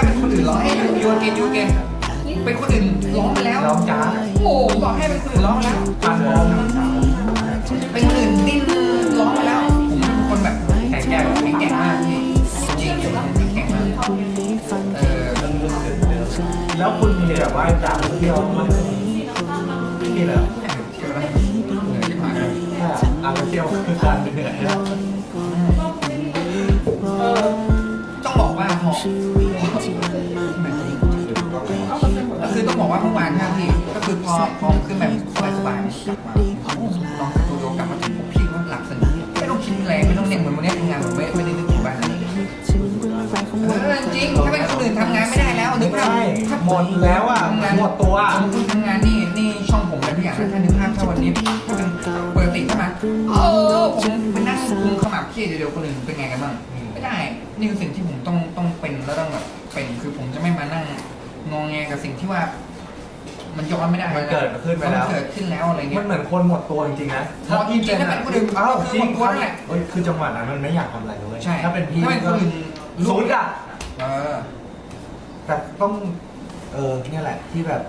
เกนยูเกนเป็นคนอื่นร้องแล้วร้องจ้าโอ้บอกให้เป็นคนอื่นร้องแล้วพันโมงเป็นคนอื่นดิ้นร้องไปแล้วผมเป็นคนแบบแข็งแกร่งแข็งแกร่งมากจริงแข็งแกร่งมากแล้วคุณมีแบบว่าจากเที่ยวมันนี่เหรอเที่ยวแล้วเอยที่ผ่านมาถ้าเอาไปเที่ยวคือการเหนื่อยนะเออต้องบอกว่าพอ ก็คือต้องบอกว่าเมื่อวานครับพี่ก็คือพอพอขึ้นแบบสบายๆกลับมาลองสตูดิโอกลับมาถึงพี่ว่าหลับสนิทไม่ต้องคิดอะไรไม่ต้องเหนี่ยเหมือนวันนี้ทำงานผมไม่ไม่ได้นึกถึงบ้านเลยจริงถ้าเป็นคนอื่นทำงานไม่ได้แล้วนึกภาพใช่ถ้าหมดแล้วอะทำงานหมดตัวสมมติทำงานนี่นี่ช่องผมเป็นทุกอย่างนะถ้านึกภาพถ้าวันนี้ถ้าเป็นปกติใช่ไหมเออผมไปนั่งคุมขมับเครียดเดี๋ยวคนอื่นเป็นไงกันบ้างไม่ได้นี่คือสิ่งที่ผมต้องต้องเป็นแล้วต้องแบบเป็นคือผมจะไม่มานั่ง กับสิ่งที่ว่ามันย้อนไม่ได้มันเกิดขึ้นไปแล้ว มัเกิดขึ้นแล้วอะไรเงี้มันย เหมือนคนหมดตัวจริงๆนะหมดจริงๆถ้าเป็นคนอื่นเอ้าจริงหมดตัวนั่นแหละเฮ้ยคือจังหวะนั้นมันไม่อยากทำอะไรเลยใช่ถ้าเป็นพี่ถ้าเป็นคนอื่นสุดอะเออ แต่ต้อง เออเนี่ยแหละที่แบบ